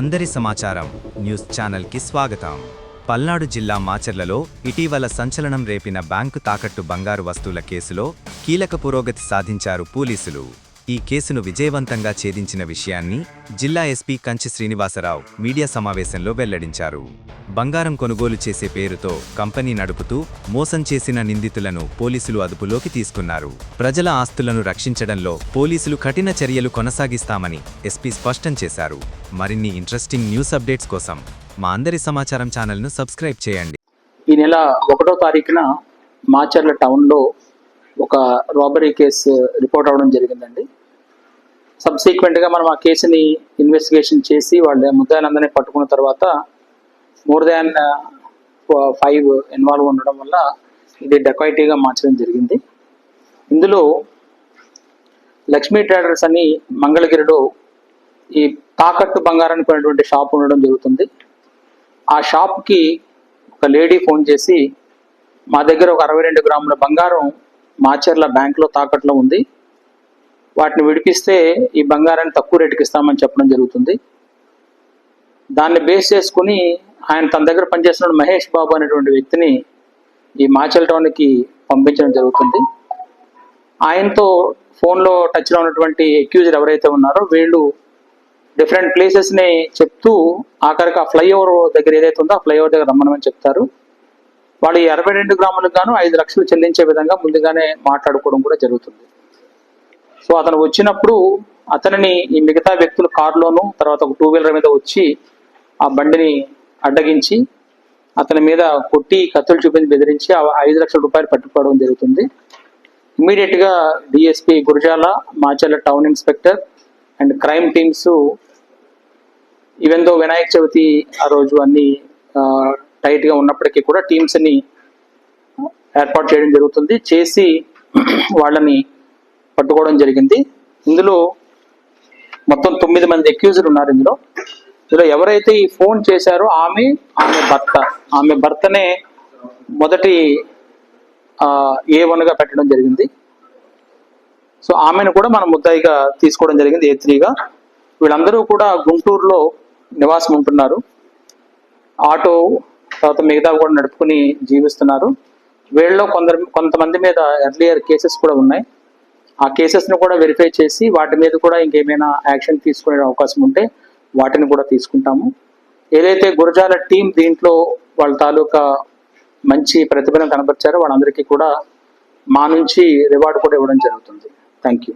అందరి సమాచారం న్యూస్ ఛానల్కి స్వాగతం. పల్నాడు జిల్లా మాచర్లలో ఇటీవల సంచలనం రేపిన బ్యాంకు తాకట్టు బంగారు వస్తువుల కేసులో కీలక పురోగతి సాధించారు పోలీసులు. ఈ కేసును విజయవంతంగా ఛేదించిన విషయాన్ని జిల్లా ఎస్పీ కంచి శ్రీనివాసరావు మీడియా సమావేశంలో వెల్లడించారు. బంగారం కొనుగోలు చేసే పేరుతో కంపెనీ నడుపుతూ మోసం చేసిన నిందితులను పోలీసులు అదుపులోకి తీసుకున్నారు. ప్రజల ఆస్తులను రక్షించడంలో పోలీసులు కఠిన చర్యలు కొనసాగిస్తామని ఎస్పీ స్పష్టం చేశారు. మరిన్ని ఇంట్రెస్టింగ్ న్యూస్ అప్డేట్స్ కోసం మా అందరి సమాచారం ఛానల్ను సబ్స్క్రైబ్ చేయండి. ఈ నెల ఒకటో తారీఖున మాచర్ల టౌన్లో ఒక రాబరీ కేసు రిపోర్ట్ అవ్వడం జరిగిందండి. సబ్సీక్వెంట్గా మనం ఆ కేసుని ఇన్వెస్టిగేషన్ చేసి వాళ్ళ ముద్దాయిలందరినీ పట్టుకున్న తర్వాత మోర్ దాన్ ఫైవ్ ఇన్వాల్వ్ ఉండడం వల్ల ఇది డెకాయిటీగా మార్చడం జరిగింది. ఇందులో లక్ష్మీ ట్రేడర్స్ అని మంగళగిరిలో ఈ తాకట్టు బంగారానికి కొనేటువంటి షాప్ ఉండడం జరుగుతుంది. ఆ షాప్కి ఒక లేడీ ఫోన్ చేసి మా దగ్గర ఒక అరవై రెండు గ్రాముల బంగారం మాచర్ల బ్యాంక్లో తాకట్లో ఉంది. వాటిని విడిపిస్తే ఈ బంగారాన్ని తక్కువ రేటుకి ఇస్తామని చెప్పడం జరుగుతుంది. దాన్ని బేస్ చేసుకుని ఆయన తన దగ్గర పనిచేస్తున్న మహేష్ బాబు అనేటువంటి వ్యక్తిని ఈ మాచల్ టౌన్కి పంపించడం జరుగుతుంది. ఆయనతో ఫోన్లో టచ్లో ఉన్నటువంటి అక్యూజర్ ఎవరైతే ఉన్నారో వీళ్ళు డిఫరెంట్ ప్లేసెస్ని చెప్తూ ఆఖరికి ఆ ఫ్లైఓవర్ దగ్గర ఏదైతే ఉందో ఆ ఫ్లైఓవర్ దగ్గర రమ్మనమని చెప్తారు. వాళ్ళు అరవై రెండు గ్రాములకు గాను ఐదు లక్షలు చెల్లించే విధంగా ముందుగానే మాట్లాడుకోవడం కూడా జరుగుతుంది. సో అతను వచ్చినప్పుడు అతనిని ఈ మిగతా వ్యక్తులు కారులోను తర్వాత ఒక టూ వీలర్ మీద వచ్చి ఆ బండిని అడ్డగించి అతని మీద కొట్టి కత్తులు చూపించి బెదిరించి ఐదు లక్షల రూపాయలు పట్టుకోవడం జరుగుతుంది. ఇమీడియట్గా DSP Gurazala Macherla town inspector and crime teams even though Vinayaka Chavithi ఆ రోజు అన్ని టైట్గా ఉన్నప్పటికీ కూడా టీమ్స్ని ఏర్పాటు చేయడం జరుగుతుంది. చేసి వాళ్ళని పట్టుకోవడం జరిగింది. ఇందులో మొత్తం తొమ్మిది మంది అక్యూజర్ ఉన్నారు ఇందులో. ఇందులో ఎవరైతే ఈ ఫోన్ చేశారో ఆమె ఆమె భర్త. ఆమె భర్తనే మొదటి ఏ వన్గా పెట్టడం జరిగింది. సో ఆమెను కూడా మనం ముద్దాయిగా తీసుకోవడం జరిగింది ఏ త్రీగా వీళ్ళందరూ కూడా గుంటూరులో నివాసం ఉంటున్నారు. ఆటో తర్వాత మిగతా కూడా నడుపుకుని జీవిస్తున్నారు. వీళ్ళలో కొందరు కొంతమంది మీద ఎర్లియర్ కేసెస్ కూడా ఉన్నాయి. ఆ కేసెస్ను కూడా వెరిఫై చేసి వాటి మీద కూడా ఇంకేమైనా యాక్షన్ తీసుకునే అవకాశం ఉంటే వాటిని కూడా తీసుకుంటాము. ఏదైతే గురజాల టీం దీంట్లో వాళ్ళ తాలూకా మంచి ప్రతిభను కనబరిచారో వాళ్ళందరికీ కూడా మా నుంచి రివార్డు కూడా ఇవ్వడం జరుగుతుంది. Thank you